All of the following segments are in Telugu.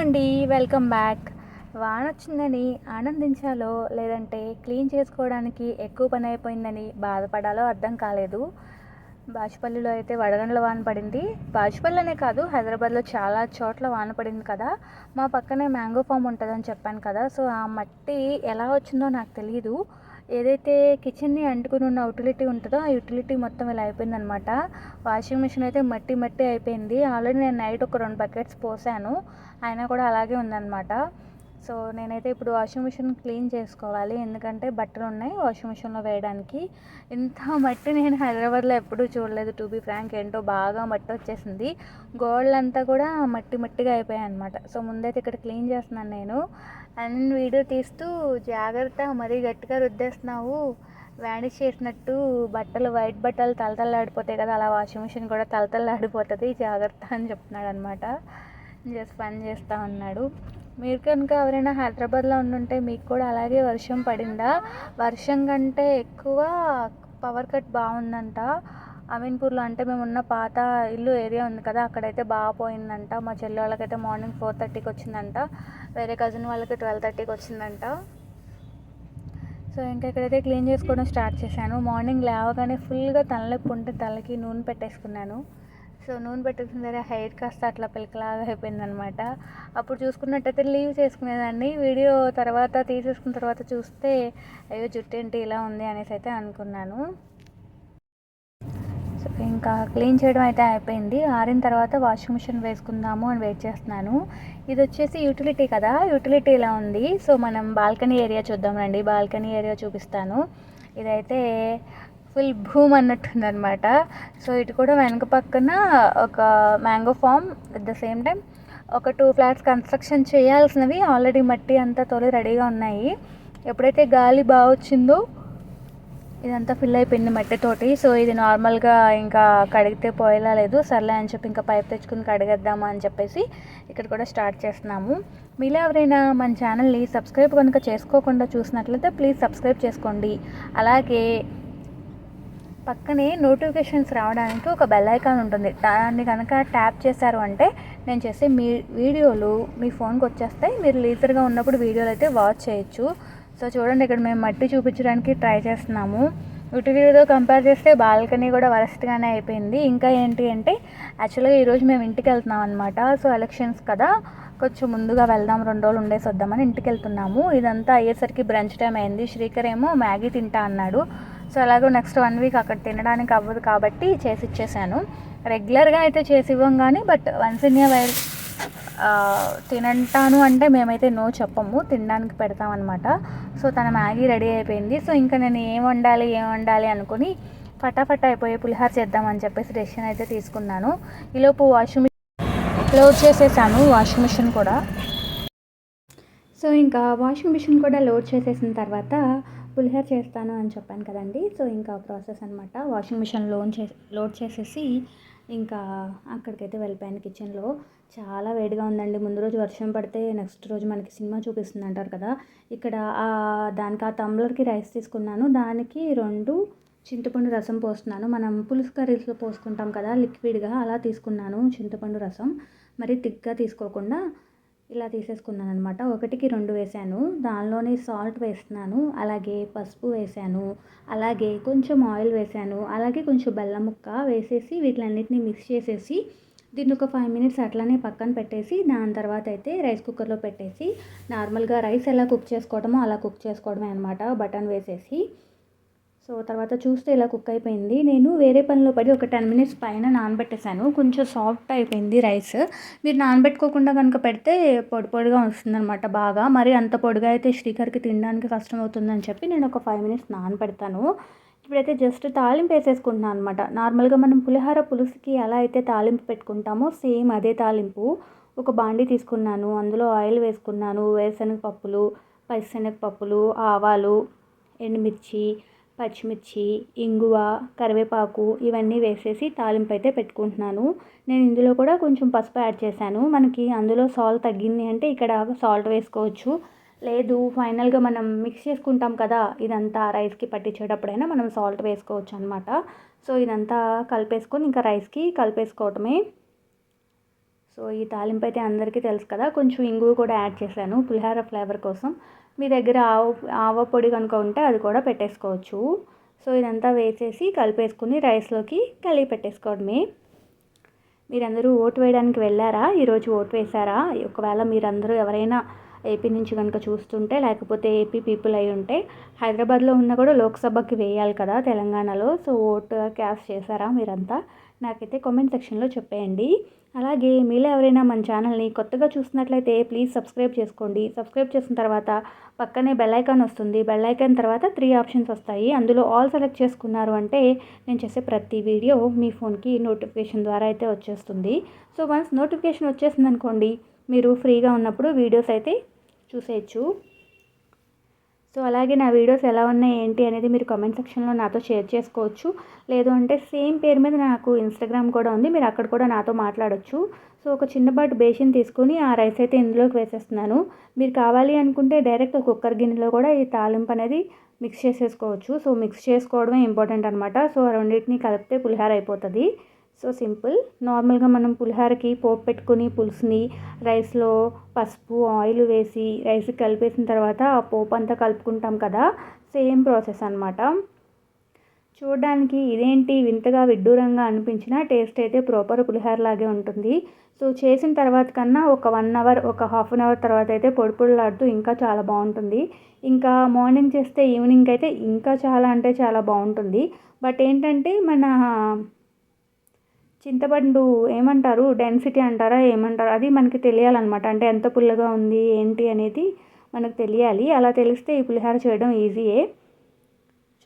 అండి వెల్కమ్ బ్యాక్. వాన వచ్చిందని ఆనందించాలో లేదంటే క్లీన్ చేసుకోవడానికి ఎక్కువ పని అయిపోయిందని బాధపడాలో అర్థం కాలేదు. బాచుపల్లిలో అయితే వడగండ్ల వాన పడింది. బాచుపల్లి అనే కాదు హైదరాబాద్లో చాలా చోట్ల వాన పడింది కదా. మా పక్కనే మ్యాంగో ఫామ్ ఉంటుందని చెప్పాను కదా. సో ఆ మట్టి ఎలా వచ్చిందో నాకు తెలియదు ఏదైతే కిచెన్ని అంటుకుని ఉన్న యూటిలిటీ ఉంటుందో ఆ యూటిలిటీ మొత్తం ఇలా అయిపోయిందనమాట. వాషింగ్ మిషన్ అయితే మట్టి మట్టి అయిపోయింది. ఆల్రెడీ నేను నైట్ ఒక రెండు బకెట్స్ పోసాను. అయినా కూడా అలాగే ఉందన్నమాట సో నేనైతే ఇప్పుడు వాషింగ్ మిషన్ క్లీన్ చేసుకోవాలి. ఎందుకంటే బట్టలు ఉన్నాయి వాషింగ్ మిషన్లో వేయడానికి. ఇంత మట్టి నేను హైదరాబాద్లో ఎప్పుడూ చూడలేదు. టు బీ ఫ్రాంక్ ఏంటో బాగా మట్టి వచ్చేసింది. గోళ్ళంతా కూడా మట్టి మట్టిగా అయిపోయాయి అనమాట సో ముందైతే ఇక్కడ క్లీన్ చేస్తున్నాను నేను. అండ్ వీడియో తీస్తూ జాగ్రత్త మరీ గట్టిగా రుద్దేస్తున్నావు. వ్యానిష్ చేసినట్టు బట్టలు వైట్ బట్టలు తలతల్లాడిపోతాయి కదా. అలా వాషింగ్ మిషన్ కూడా తలతల్లాడిపోతుంది. జాగ్రత్త అని చెప్తున్నాడు అనమాట జస్ట్ పని చేస్తూ ఉన్నాడు. మీరు కనుక ఎవరైనా హైదరాబాద్లో ఉండుంటే మీకు కూడా అలాగే వర్షం పడిందా? వర్షం కంటే ఎక్కువ పవర్ కట్ బాగుందంట. అమీన్పూర్లో అంటే మేము ఉన్న పాత ఇల్లు ఏరియా ఉంది కదా అక్కడైతే బాగా పోయిందంట. మా చెల్లి వాళ్ళకైతే మార్నింగ్ ఫోర్ థర్టీకి వచ్చిందంట. వేరే కజిన్ వాళ్ళకి ట్వెల్వ్ థర్టీకి వచ్చిందంట. సో ఇంకా ఇక్కడైతే క్లీన్ చేసుకోవడం స్టార్ట్ చేశాను. మార్నింగ్ లేవగానే ఫుల్గా తలనొప్పి ఉంటే తలకి నూనె పెట్టేసుకున్నాను. సో నూనె పెట్టేసిన దగ్గర హెయిర్ కాస్త అట్లా పిలకలాగా అయిపోయిందనమాట అప్పుడు చూసుకున్నట్టయితే లీవ్ చేసుకునేదాన్ని. వీడియో తర్వాత తీసేసుకున్న తర్వాత చూస్తే అయ్యో జుట్టు ఏంటి ఇలా ఉంది? అనేసి అయితే అనుకున్నాను. సో ఇంకా క్లీన్ చేయడం అయితే అయిపోయింది. ఆరిన తర్వాత వాషింగ్ మిషన్ వేసుకుందాము అని వెయిట్ చేస్తున్నాను. ఇది వచ్చేసి యూటిలిటీ కదా? యూటిలిటీ ఇలా ఉంది. సో మనం బాల్కనీ ఏరియా చూద్దాం రండి. బాల్కనీ ఏరియా చూపిస్తాను. ఇదైతే ఫుల్ భూమ్ అన్నట్టుందనమాట సో ఇటు కూడా వెనక పక్కన ఒక mango farm at the same time ఒక టూ ఫ్లాట్స్ కన్స్ట్రక్షన్ చేయాల్సినవి ఆల్రెడీ మట్టి అంతా తొలి రెడీగా ఉన్నాయి. ఎప్పుడైతే గాలి బాగా వచ్చిందో ఇదంతా ఫిల్ అయిపోయింది మట్టితోటి సో ఇది నార్మల్గా ఇంకా కడిగితే పోయేలా లేదు. సర్లే అని చెప్పి ఇంకా పైప్ తెచ్చుకుని కడిగేద్దామా అని చెప్పేసి ఇక్కడ కూడా స్టార్ట్ చేస్తున్నాము. మీలో ఎవరైనా మన ఛానల్ని సబ్స్క్రైబ్ కనుక చేసుకోకుండా చూసినట్లయితే ప్లీజ్ సబ్స్క్రైబ్ చేసుకోండి. అలాగే పక్కనే నోటిఫికేషన్స్ రావడానికి ఒక బెల్ ఐకాన్ ఉంటుంది. దాన్ని కనుక ట్యాప్ చేశారు అంటే నేను చేసే మీ వీడియోలు మీ ఫోన్కి వచ్చేస్తాయి. మీరు లీజర్గా ఉన్నప్పుడు వీడియోలు అయితే వాచ్ చేయొచ్చు. సో చూడండి ఇక్కడ మేము మట్టి చూపించడానికి ట్రై చేస్తున్నాము. యూటిలిటీతో కంపేర్ చేస్తే బాల్కనీ కూడా వరస్ట్గానే అయిపోయింది. ఇంకా ఏంటి అంటే యాక్చువల్గా ఈరోజు మేము ఇంటికి వెళ్తున్నాం అనమాట సో ఎలక్షన్స్ కదా. కొంచెం ముందుగా వెళ్దాం రెండు రోజులు ఉండేసి వద్దామని ఇంటికి వెళ్తున్నాము. ఇదంతా అయ్యేసరికి బ్రంచ్ టైం అయింది. శ్రీకర్ ఏమో మ్యాగీ తింటా అన్నాడు. సో అలాగే నెక్స్ట్ వన్ వీక్ అక్కడ తినడానికి అవ్వదు కాబట్టి చేసి ఇచ్చేసాను. రెగ్యులర్గా అయితే చేసి ఇవ్వం కానీ బట్ వన్స్ ఇన్ వైర్ తినంటాను అంటే మేమైతే నో చెప్పము. తినడానికి పెడతామన్నమాట సో తన మ్యాగీ రెడీ అయిపోయింది. సో ఇంకా నేను ఏం వండాలి ఏం వండాలి అనుకుని ఫటాఫట్ అయిపోయే పులిహార చేద్దామని చెప్పేసి డెసిషన్ అయితే తీసుకున్నాను. ఈలోపు వాషింగ్ మిషన్ లోడ్ చేసేసాను వాషింగ్ మిషన్ కూడా. సో ఇంకా వాషింగ్ మిషన్ కూడా లోడ్ చేసేసిన తర్వాత పులిహోర చేస్తాను అని చెప్పాను కదండి. సో ఇంకా ప్రాసెస్ అనమాట వాషింగ్ మిషన్ లోన్ చే లోడ్ చేసేసి ఇంకా అక్కడికైతే వెళ్ళిపోయాను కిచెన్లో. చాలా వేడిగా ఉందండి. ముందు రోజు వర్షం పడితే నెక్స్ట్ రోజు మనకి సినిమా చూపిస్తుంది అంటారు కదా. ఇక్కడ దానికి ఆ టంబ్లర్కి రైస్ తీసుకున్నాను. దానికి రెండు చింతపండు రసం పోస్తున్నాను. మనం పులుసు కర్రీస్లో పోసుకుంటాం కదా లిక్విడ్గా అలా తీసుకున్నాను చింతపండు రసం. మరి థిక్గా తీసుకోకుండా ఇలా తీసేసుకున్నాను అనమాట ఒకటికి రెండు వేసాను. దానిలోనే సాల్ట్ వేస్తున్నాను. అలాగే పసుపు వేసాను. అలాగే కొంచెం ఆయిల్ వేసాను. అలాగే కొంచెం బెల్లం ముక్క వేసేసి వీటిలన్నిటిని మిక్స్ చేసేసి దీన్ని ఒక ఫైవ్ మినిట్స్ అట్లానే పక్కన పెట్టేసి దాని తర్వాత అయితే రైస్ కుక్కర్లో పెట్టేసి నార్మల్గా రైస్ ఎలా కుక్ చేసుకోవడమో అలా కుక్ చేసుకోవడమే అనమాట బటన్ వేసేసి సో తర్వాత చూస్తే ఇలా కుక్ అయిపోయింది. నేను వేరే పనిలో పడి ఒక టెన్ మినిట్స్ పైన నానబెట్టేశాను. కొంచెం సాఫ్ట్ అయిపోయింది రైస్. మీరు నానబెట్టుకోకుండా కనుక పెడితే పొడి పొడిగా వస్తుందన్నమాట బాగా. మరి అంత పొడిగా అయితే శ్రీకర్కి తినడానికి కష్టం అవుతుందని చెప్పి నేను ఒక ఫైవ్ మినిట్స్ నానబెడతాను. ఇప్పుడైతే జస్ట్ తాలింపు వేసేసుకుంటున్నాను అనమాట నార్మల్గా మనం పులిహార పులుసుకి ఎలా అయితే తాలింపు పెట్టుకుంటామో సేమ్ అదే తాలింపు. ఒక బాండీ తీసుకున్నాను. అందులో ఆయిల్ వేసుకున్నాను. వేరుశనగ పప్పులు పచ్చిశనగ పప్పులు ఆవాలు ఎండుమిర్చి పచ్చిమిర్చి ఇంగువ కరివేపాకు ఇవన్నీ వేసేసి తాలింపు అయితే పెట్టుకుంటున్నాను. నేను ఇందులో కూడా కొంచెం పసుపు యాడ్ చేశాను. మనకి అందులో సాల్ట్ తగ్గింది అంటే ఇక్కడ సాల్ట్ వేసుకోవచ్చు. లేదు ఫైనల్గా మనం మిక్స్ చేసుకుంటాం కదా ఇదంతా రైస్కి పట్టించేటప్పుడైనా మనం సాల్ట్ వేసుకోవచ్చు అనమాట సో ఇదంతా కలిపేసుకొని ఇంకా రైస్కి కలిపేసుకోవటమే. సో ఈ తాలింపు అయితే అందరికీ తెలుసు కదా కొంచెం ఇంగువ కూడా యాడ్ చేశాను పులిహార ఫ్లేవర్ కోసం. మీ దగ్గర ఆవ ఆవ పొడి కనుక ఉంటే అది కూడా పెట్టేసుకోవచ్చు. సో ఇదంతా వేసేసి కలిపేసుకుని రైస్లోకి కలిపి పెట్టేసుకోవడమే. మీరందరూ ఓటు వేయడానికి వెళ్ళారా? ఈరోజు ఓటు వేశారా? ఒకవేళ మీరందరూ ఎవరైనా ఏపీ నుంచి కనుక చూస్తుంటే లేకపోతే ఏపీ పీపుల్ అయి ఉంటే హైదరాబాద్లో ఉన్న కూడా లోక్సభకి వేయాలి కదా తెలంగాణలో. సో ఓటు క్యాస్ట్ చేశారా మీరంతా? నాకైతే కామెంట్ సెక్షన్లో చెప్పేయండి. అలాగే మీలో ఎవరైనా మన ఛానల్ని కొత్తగా చూసినట్లయితే ప్లీజ్ సబ్స్క్రైబ్ చేసుకోండి. సబ్స్క్రైబ్ చేసిన తర్వాత పక్కనే బెల్ ఐకాన్ వస్తుంది. బెల్ ఐకాన్ తర్వాత త్రీ ఆప్షన్స్ వస్తాయి. అందులో ఆల్ సెలెక్ట్ చేసుకున్నారు అంటే నేను చేసే ప్రతి వీడియో మీ ఫోన్కి నోటిఫికేషన్ ద్వారా అయితే వచ్చేస్తుంది. సో వన్స్ నోటిఫికేషన్ వచ్చేసింది అనుకోండి మీరు ఫ్రీగా ఉన్నప్పుడు వీడియోస్ అయితే చూసేయచ్చు. సో అలాగే నా వీడియోస్ ఎలా ఉన్నాయి ఏంటి అనేది మీరు కామెంట్ సెక్షన్లో నాతో షేర్ చేసుకోవచ్చు. లేదు అంటే సేమ్ పేరు మీద నాకు ఇన్స్టాగ్రామ్ కూడా ఉంది మీరు అక్కడ కూడా నాతో మాట్లాడొచ్చు. సో ఒక చిన్నపాటి బేసిన్ తీసుకుని ఆ రైస్ అయితే ఇందులోకి వేసేస్తున్నాను. మీరు కావాలి అనుకుంటే డైరెక్ట్ కుక్కర్ గిన్నెలో కూడా ఈ తాలింపు అనేది మిక్స్ చేసేసుకోవచ్చు. సో మిక్స్ చేసుకోవడమే ఇంపార్టెంట్ అనమాట సో రెండింటిని కలిపితే పులిహార అయిపోతుంది. So simple. నార్మల్గా మనం పులిహోరకి పోపు పెట్టుకుని పులుసుని రైస్లో పసుపు ఆయిల్ వేసి రైస్ కలిపేసిన తర్వాత ఆ పోపు అంతా కలుపుకుంటాం కదా. సేమ్ ప్రాసెస్ అనమాట చూడడానికి ఇదేంటి వింతగా విడ్డూరంగా అనిపించిన టేస్ట్ అయితే ప్రాపర్ పులిహోర లాగే ఉంటుంది. సో చేసిన తర్వాత కన్నా ఒక వన్ అవర్ ఒక హాఫ్ అన్ అవర్ తర్వాత అయితే పొడి పొడిలాడుతూ ఇంకా చాలా బాగుంటుంది. ఇంకా మార్నింగ్ చేస్తే ఈవినింగ్ అయితే ఇంకా చాలా అంటే చాలా బాగుంటుంది. బట్ ఏంటంటే మన చింతపండు ఏమంటారు? డెన్సిటీ అంటారా? ఏమంటారు? అది మనకి తెలియాలన్నమాట. అంటే ఎంత పుల్లగా ఉంది? ఏంటి అనేది మనకు తెలియాలి. అలా తెలిస్తే ఈ పులిహోర చేయడం ఈజీయే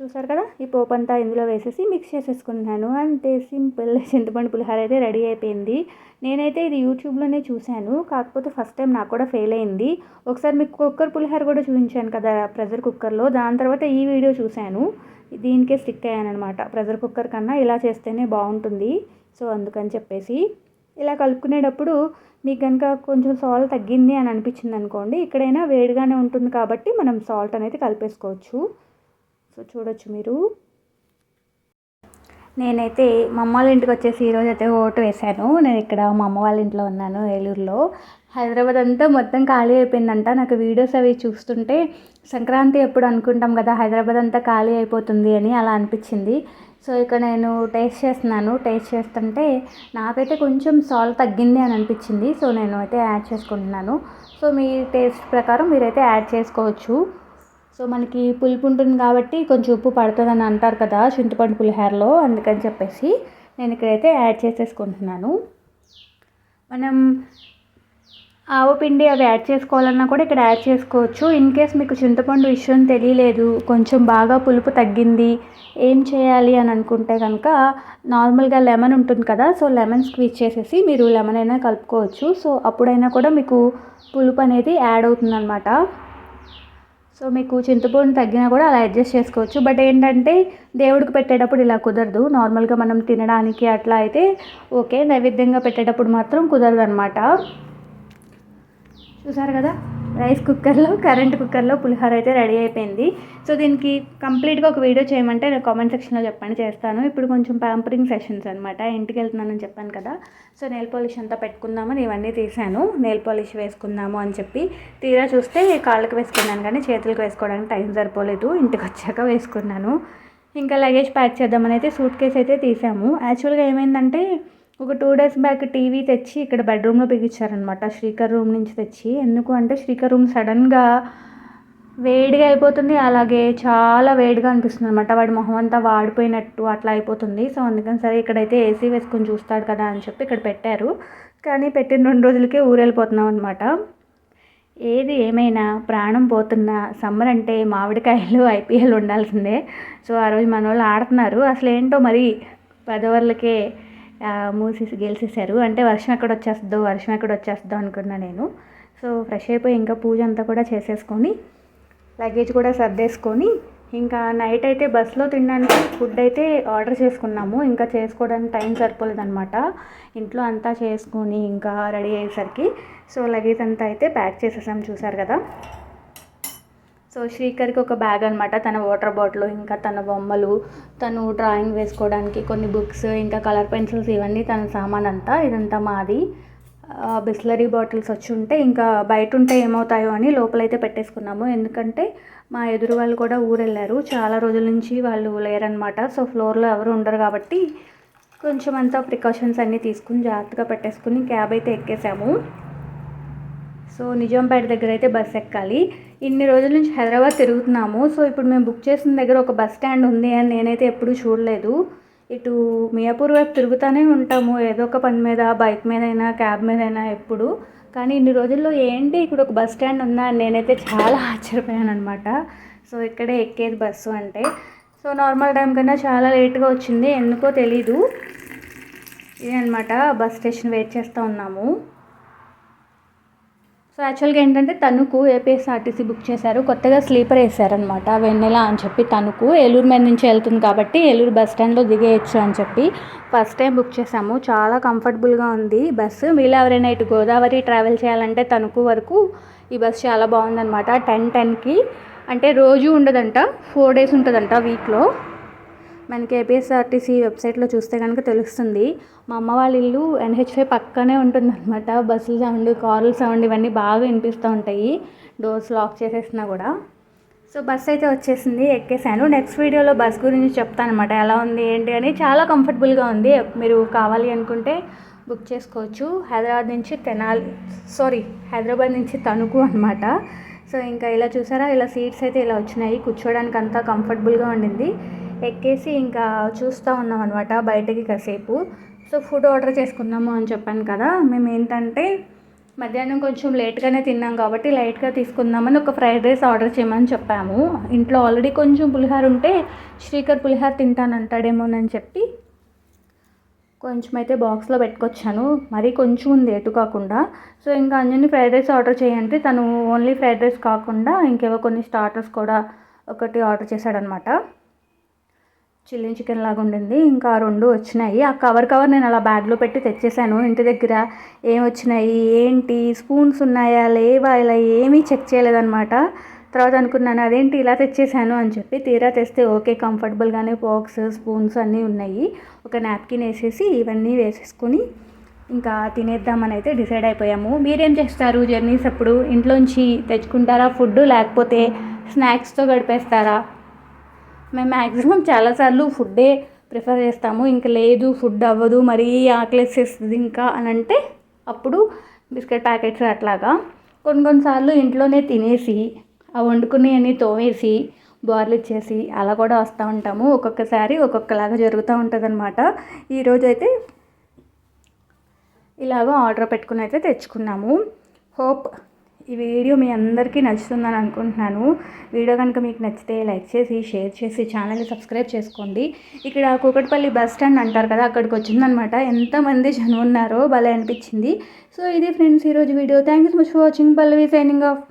చూసారు కదా? ఈ పోపు అంతా ఇందులో వేసేసి మిక్స్ చేసేసుకున్నాను అంతే సింపుల్. చింతపండు పులిహోర అయితే రెడీ అయిపోయింది. నేనైతే ఇది యూట్యూబ్లోనే చూశాను. కాకపోతే ఫస్ట్ టైం నాకు కూడా ఫెయిల్ అయింది. ఒకసారి మీకు కుక్కర్ పులిహోర కూడా చూపించాను కదా ప్రెషర్ కుక్కర్లో దాని తర్వాత ఈ వీడియో చూశాను. దీనికే స్టిక్ అయ్యాను అనమాట ప్రెషర్ కుక్కర్ కన్నా ఇలా చేస్తేనే బాగుంటుంది. సో అందుకని చెప్పేసి ఇలా కలుపుకునేటప్పుడు మీకు కనుక కొంచెం సాల్ట్ తగ్గింది అని అనిపించింది అనుకోండి ఇక్కడైనా వేడిగానే ఉంటుంది కాబట్టి మనం సాల్ట్ అనేది కలిపేసుకోవచ్చు. సో చూడొచ్చు మీరు. నేనైతే మా అమ్మ వాళ్ళ ఇంటికి వచ్చేసి ఈరోజు అయితే ఓటు వేశాను. నేను ఇక్కడ మా అమ్మ వాళ్ళ ఇంట్లో ఉన్నాను ఏలూరులో. హైదరాబాద్ అంతా మొత్తం ఖాళీ అయిపోయిందంట. నాకు వీడియోస్ అవి చూస్తుంటే సంక్రాంతి ఎప్పుడు అనుకుంటాం కదా హైదరాబాద్ అంతా ఖాళీ అయిపోతుంది అని అలా అనిపించింది. సో ఇక్కడ నేను టేస్ట్ చేస్తున్నాను. టేస్ట్ చేస్తుంటే నాకైతే కొంచెం సాల్ట్ తగ్గింది అని అనిపించింది. సో నేను అయితే యాడ్ చేసుకుంటున్నాను. సో మీ టేస్ట్ ప్రకారం మీరైతే యాడ్ చేసుకోవచ్చు. సో మనకి పులుపు ఉంటుంది కాబట్టి కొంచెం ఉప్పు పడుతుందని అంటారు కదా చింతపండు పులిహోరలో అందుకని చెప్పేసి నేను ఇక్కడైతే యాడ్ చేసేసుకుంటున్నాను. మనం ఆవు పిండి అవి యాడ్ చేసుకోవాలన్నా కూడా ఇక్కడ యాడ్ చేసుకోవచ్చు. ఇన్ కేస్ మీకు చింతపండు విషయం తెలియలేదు కొంచెం బాగా పులుపు తగ్గింది ఏం చేయాలి అని అనుకుంటే కనుక నార్మల్గా లెమన్ ఉంటుంది కదా సో లెమన్ స్క్వీజ్ చేసేసి మీరు లెమన్ అయినా కలుపుకోవచ్చు. సో అప్పుడైనా కూడా మీకు పులుపు అనేది యాడ్ అవుతుందన్నమాట. సో మీకు చింతపండు తగ్గినా కూడా అలా అడ్జస్ట్ చేసుకోవచ్చు. బట్ ఏంటంటే దేవుడికి పెట్టేటప్పుడు ఇలా కుదరదు. నార్మల్గా మనం తినడానికి అట్లా అయితే ఓకే నైవేద్యంగా పెట్టేటప్పుడు మాత్రం కుదరదు అనమాట చూసారు కదా? రైస్ కుక్కర్లో కరెంట్ కుక్కర్లో పులిహోర అయితే రెడీ అయిపోయింది. సో దీనికి కంప్లీట్గా ఒక వీడియో చేయమంటే నేను కామెంట్ సెక్షన్లో చెప్పండి చేస్తాను. ఇప్పుడు కొంచెం ప్యాంపరింగ్ సెషన్స్ అనమాట ఇంటికి వెళ్తున్నానని చెప్పాను కదా. సో నెయిల్ పాలిష్ అంతా పెట్టుకుందామని ఇవన్నీ తీసాను నెయిల్ పాలిష్ వేసుకుందాము అని చెప్పి తీరా చూస్తే కాళ్ళకి వేసుకున్నాను కానీ చేతులకు వేసుకోవడానికి టైం సరిపోలేదు. ఇంటికి వచ్చాక వేసుకున్నాను. ఇంకా లగేజ్ ప్యాక్ చేద్దామని అయితే సూట్ కేస్ అయితే తీసాము యాక్చువల్గా ఏమైందంటే ఒక టూ డేస్ బ్యాక్ టీవీ తెచ్చి ఇక్కడ బెడ్రూమ్లో బిగించారనమాట శ్రీకర్ రూమ్ నుంచి తెచ్చి. ఎందుకు అంటే శ్రీకర్ రూమ్ సడన్గా వేడిగా అయిపోతుంది. అలాగే చాలా వేడిగా అనిపిస్తుంది అనమాట వాడి మొహం అంతా వాడిపోయినట్టు అట్లా అయిపోతుంది. సో అందుకని సరే ఇక్కడైతే ఏసీ వేసుకొని చూస్తాడు కదా అని చెప్పి ఇక్కడ పెట్టారు. కానీ పెట్టిన రెండు రోజులకే ఊరెళ్ళిపోతున్నాం అనమాట ఏది ఏమైనా ప్రాణం పోతున్న సమ్మర్ అంటే మామిడికాయలు ఐపీఎల్ ఉండాల్సిందే. సో ఆ రోజు మన వాళ్ళు ఆడుతున్నారు. అసలు ఏంటో మరి పదవర్లకే మూసేసి గెలిచేశారు అంటే వర్షం ఎక్కడ వచ్చేస్తుందో వర్షం ఎక్కడ వచ్చేస్తుందో అనుకున్నా నేను. సో ఫ్రెష్ అయిపోయి ఇంకా పూజ అంతా కూడా చేసేసుకొని లగేజ్ కూడా సర్దేసుకొని ఇంకా నైట్ అయితే బస్సులో తినడానికి ఫుడ్ అయితే ఆర్డర్ చేసుకున్నాము. ఇంకా చేసుకోవడానికి టైం సరిపోలేదన్నమాట. ఇంట్లో అంతా చేసుకొని ఇంకా రెడీ అయ్యేసరికి. సో లగేజ్ అంతా అయితే ప్యాక్ చేసేసాం చూసారు కదా. సో శ్రీకర్కి ఒక బ్యాగ్ అనమాట తన వాటర్ బాటిల్ ఇంకా తన బొమ్మలు తను డ్రాయింగ్ వేసుకోవడానికి కొన్ని బుక్స్ ఇంకా కలర్ పెన్సిల్స్ ఇవన్నీ తన సామాన్ అంతా ఇదంతా మాది. బిస్లరీ బాటిల్స్ వచ్చి ఉంటే ఇంకా బయట ఉంటే ఏమవుతాయో అని లోపలైతే పెట్టేసుకున్నాము. ఎందుకంటే మా ఎదురు వాళ్ళు కూడా ఊరెళ్ళారు. చాలా రోజుల నుంచి వాళ్ళు లేరనమాట సో ఫ్లోర్లో ఎవరు ఉండరు కాబట్టి కొంచెం అంతా ప్రికాషన్స్ అన్నీ తీసుకుని జాగ్రత్తగా పెట్టేసుకుని క్యాబ్ అయితే ఎక్కేసాము. సో నిజాంపేట దగ్గర అయితే బస్ ఎక్కాలి. ఇన్ని రోజుల నుంచి హైదరాబాద్ తిరుగుతున్నాము. సో ఇప్పుడు మేము బుక్ చేసిన దగ్గర ఒక బస్ స్టాండ్ ఉంది అని నేనైతే ఎప్పుడూ చూడలేదు. ఇటు మియాపూర్ వైపు తిరుగుతూనే ఉంటాము. ఏదో ఒక పని మీద బైక్ మీదైనా క్యాబ్ మీదైనా ఎప్పుడు. కానీ ఇన్ని రోజుల్లో ఏంటి ఇక్కడ ఒక బస్ స్టాండ్ ఉందా అని నేనైతే చాలా ఆశ్చర్యపోయాను అనమాట సో ఇక్కడే ఎక్కేది బస్సు అంటే. సో నార్మల్ టైం కన్నా చాలా లేట్గా వచ్చింది. ఎందుకో తెలీదు. ఇదే అనమాట బస్ స్టేషన్ వెయిట్ చేస్తూ ఉన్నాము. సో యాక్చువల్గా ఏంటంటే తణుకు ఏపీఎస్ఆర్టీసీ బుక్ చేశారు. కొత్తగా స్లీపర్ వేసారనమాట వెన్నెల అని చెప్పి తణుకు. ఏలూరు మీద నుంచి వెళ్తుంది కాబట్టి ఏలూరు బస్ స్టాండ్లో దిగేయచ్చు అని చెప్పి ఫస్ట్ టైం బుక్ చేసాము చాలా కంఫర్టబుల్గా ఉంది బస్సు. మీలో ఎవరైనా ఇటు గోదావరి ట్రావెల్ చేయాలంటే తణుకు వరకు ఈ బస్ చాలా బాగుందనమాట టెన్ టెన్కి. అంటే రోజు ఉండదంట. ఫోర్ డేస్ ఉంటుందంట వీక్లో. మనకి ఏపీఎస్ఆర్టీసీ వెబ్సైట్లో చూస్తే కనుక తెలుస్తుంది. మా అమ్మ వాళ్ళ ఇల్లు ఎన్హెచ్ఐ పక్కనే ఉంటుందన్నమాట. బస్సుల సౌండ్ కార్ల సౌండ్ ఇవన్నీ బాగా వినిపిస్తూ ఉంటాయి. డోర్స్ లాక్ చేసేసినా కూడా. సో బస్ అయితే వచ్చేసింది ఎక్కేసాను. నెక్స్ట్ వీడియోలో బస్ గురించి చెప్తాను అనమాట ఎలా ఉంది ఏంటి అని. చాలా కంఫర్టబుల్గా ఉంది. మీరు కావాలి అనుకుంటే బుక్ చేసుకోవచ్చు. హైదరాబాద్ నుంచి తెనాలి సారీ హైదరాబాద్ నుంచి తణుకు అనమాట సో ఇంకా ఇలా చూసారా? ఇలా సీట్స్ అయితే ఇలా వచ్చినాయి. కూర్చోడానికి అంతా కంఫర్టబుల్గా ఉండింది. ఎక్కేసి ఇంకా చూస్తూ ఉన్నాం అనమాట బయటకి కాసేపు. సో ఫుడ్ ఆర్డర్ చేసుకుందాము అని చెప్పాను కదా. మేము ఏంటంటే మధ్యాహ్నం కొంచెం లేట్గానే తిన్నాం కాబట్టి లైట్గా తీసుకుందామని ఒక ఫ్రైడ్ రైస్ ఆర్డర్ చేయమని చెప్పాము. ఇంట్లో ఆల్రెడీ కొంచెం పులిహార ఉంటే శ్రీకర్ పులిహార తింటానంటాడేమోనని చెప్పి కొంచెం అయితే బాక్స్లో పెట్టుకొచ్చాను. మరీ కొంచెం ఉంది ఎటు కాకుండా. సో ఇంకా అంజని ఫ్రైడ్ రైస్ ఆర్డర్ చేయండి. తను ఓన్లీ ఫ్రైడ్ రైస్ కాకుండా ఇంకేవో కొన్ని స్టార్టర్స్ కూడా ఒకటి ఆర్డర్ చేశాడనమాట చిల్లీ చికెన్ లాగా ఉండింది. ఇంకా రెండు వచ్చినాయి. ఆ కవర్ కవర్ నేను అలా బ్యాగ్లో పెట్టి తెచ్చేసాను. ఇంటి దగ్గర ఏం వచ్చినాయి? ఏంటి? స్పూన్స్ ఉన్నాయా? లేవా? ఇలా ఏమీ చెక్ చేయలేదన్నమాట. తర్వాత అనుకున్నాను అదేంటి ఇలా తెచ్చేసాను? అని చెప్పి తీరా తెస్తే ఓకే కంఫర్టబుల్గానే బాక్స్ స్పూన్స్ అన్నీ ఉన్నాయి. ఒక నాప్కిన్ వేసేసి ఇవన్నీ వేసేసుకొని ఇంకా తినేద్దామని అయితే డిసైడ్ అయిపోయాము. మీరేం చేస్తారు? జర్నీస్ అప్పుడు ఇంట్లోంచి తెచ్చుకుంటారా? ఫుడ్ లేకపోతే స్నాక్స్తో గడిపేస్తారా? మేము మ్యాక్సిమం చాలాసార్లు ఫుడ్డే ప్రిఫర్ చేస్తాము. ఇంకా లేదు ఫుడ్ అవ్వదు మరీ ఆకలేసేస్తుంది ఇంకా అని అంటే అప్పుడు బిస్కెట్ ప్యాకెట్స్ అట్లాగా కొన్ని కొన్నిసార్లు ఇంట్లోనే తినేసి ఆ వండుకుని అని తోమేసి బార్లు ఇచ్చేసి అలా కూడా వస్తూ ఉంటాము. ఒక్కొక్కసారి ఒక్కొక్కలాగా జరుగుతూ ఉంటుంది అనమాట ఈరోజు అయితే ఇలాగ ఆర్డర్ పెట్టుకుని అయితే తెచ్చుకున్నాము. హోప్ ఈ వీడియో మీ అందరికీ నచ్చుతుందని అనుకుంటున్నాను. వీడియో కనుక మీకు నచ్చితే లైక్ చేసి షేర్ చేసి ఛానల్ని సబ్స్క్రైబ్ చేసుకోండి. ఇక్కడ కూకట్పల్లి బస్ స్టాండ్ అంటారు కదా అక్కడికి వచ్చిందనమాట. ఎంతమంది జనం ఉన్నారో భలే అనిపించింది. సో ఇది ఫ్రెండ్స్ ఈరోజు video. Thank you so much for watching Pallavi signing off